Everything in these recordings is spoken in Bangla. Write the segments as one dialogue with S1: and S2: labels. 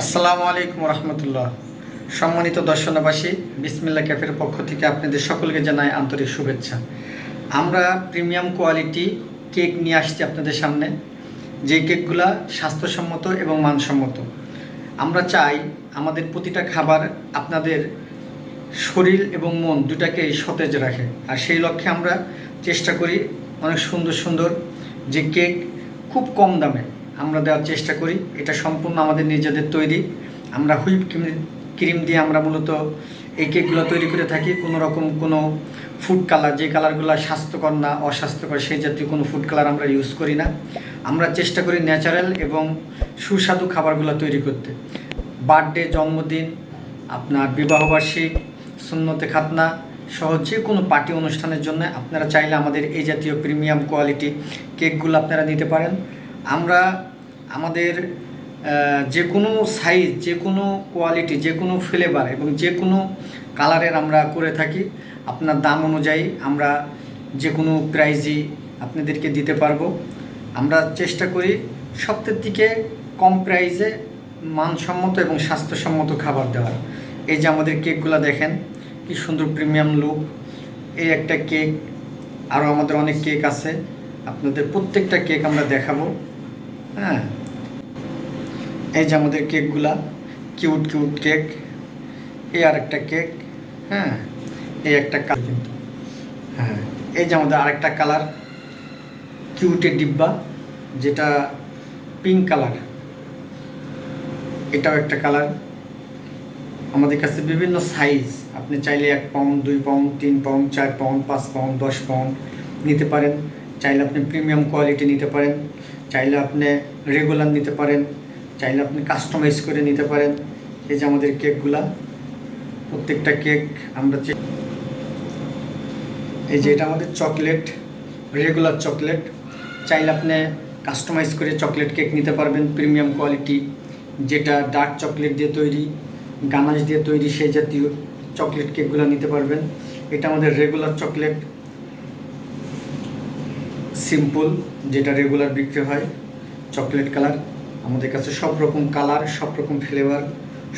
S1: আসসালামু আলাইকুম রহমতুল্লাহ। সম্মানিত দর্শনবাসী বিসমিল্লা ক্যাফের পক্ষ থেকে আপনাদের সকলকে জানাই আন্তরিক শুভেচ্ছা। আমরা প্রিমিয়াম কোয়ালিটি কেক নিয়ে আসছি আপনাদের সামনে। যে কেকগুলা স্বাস্থ্যসম্মত এবং মানসম্মত। আমরা চাই আমাদের প্রতিটা খাবার আপনাদের শরীর এবং মন দুটাকেই সতেজ রাখে। আর সেই লক্ষ্যে আমরা চেষ্টা করি অনেক সুন্দর সুন্দর যে কেক খুব কম দামে আমরা দেওয়ার চেষ্টা করি। এটা সম্পূর্ণ আমাদের নিজেদের তৈরি। আমরা হুইপ ক্রিম দিয়ে আমরা মূলত এই কেকগুলো তৈরি করে থাকি। কোনো রকম কোনো ফুড কালার, যে কালারগুলো স্বাস্থ্যকর না অস্বাস্থ্যকর, সেই জাতীয় কোনো ফুড কালার আমরা ইউজ করি না। আমরা চেষ্টা করি ন্যাচারাল এবং সুস্বাদু খাবারগুলো তৈরি করতে। বার্থডে, জন্মদিন, আপনার বিবাহবার্ষিক, সুন্নতে খাতনা সহ যে কোনো পার্টি অনুষ্ঠানের জন্য আপনারা চাইলে আমাদের এই জাতীয় প্রিমিয়াম কোয়ালিটি কেকগুলো আপনারা নিতে পারেন। আমরা আমাদের যে কোনো সাইজ যে কোনো কোয়ালিটি যে কোনো ফ্লেভার এবং যে কোনো কালারের আমরা করে থাকি, আপনার দাম অনুযায়ী আমরা যে কোনো প্রাইজই আপনাদেরকে দিতে পারব। আমরা চেষ্টা করি সপ্তাহের দিকে কম প্রাইজে মানসম্মত এবং স্বাস্থ্যসম্মত খাবার দেওয়ার। এই যে আমাদের কেকগুলো দেখেন, কি সুন্দর প্রিমিয়াম লুক এই একটা কেক আরও আমাদের অনেক কেক আছে। আপনাদের প্রত্যেকটা কেক আমরা দেখাবো। হ্যাঁ। এই যে আমাদের কেকগুলা, কিউট কিউট কেক, এই আর একটা কেক হ্যাঁ এই একটা কালার কিন্তু হ্যাঁ এই যে আমাদের আরেকটা কালার কিউটের ডিব্বা, যেটা পিঙ্ক কালার, এটাও একটা কালার। আমাদের কাছে বিভিন্ন সাইজ, আপনি চাইলে এক পাউন্ড, দুই পাউন্ড, তিন পাউন্ড, চার পাউন্ড, পাঁচ পাউন্ড, দশ পাউন্ড নিতে পারেন। চাইলে আপনি প্রিমিয়াম কোয়ালিটি নিতে পারেন। চাইলে আপনি রেগুলার নিতে পারেন, চাইলে আপনি কাস্টমাইজ করে নিতে পারেন। এই যে আমাদের কেকগুলা প্রত্যেকটা কেক আমরা এই যে এটা আমাদের চকলেট রেগুলার চকলেট চাইলে আপনি কাস্টমাইজ করে চকলেট কেক নিতে পারবেন প্রিমিয়াম কোয়ালিটি যেটা ডার্ক চকলেট দিয়ে তৈরি গানাশ দিয়ে তৈরি সেই জাতীয় চকলেট কেকগুলো নিতে পারবেন। এটা আমাদের রেগুলার চকলেট সিম্পল, যেটা রেগুলার বিক্রি হয় চকলেট কালার আমাদের কাছে সব রকম কালার সব রকম ফ্লেভার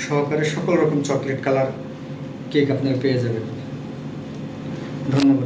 S1: সহকারে সকল রকম চকলেট কালার কেক আপনারা পেয়ে যাবেন। ধন্যবাদ।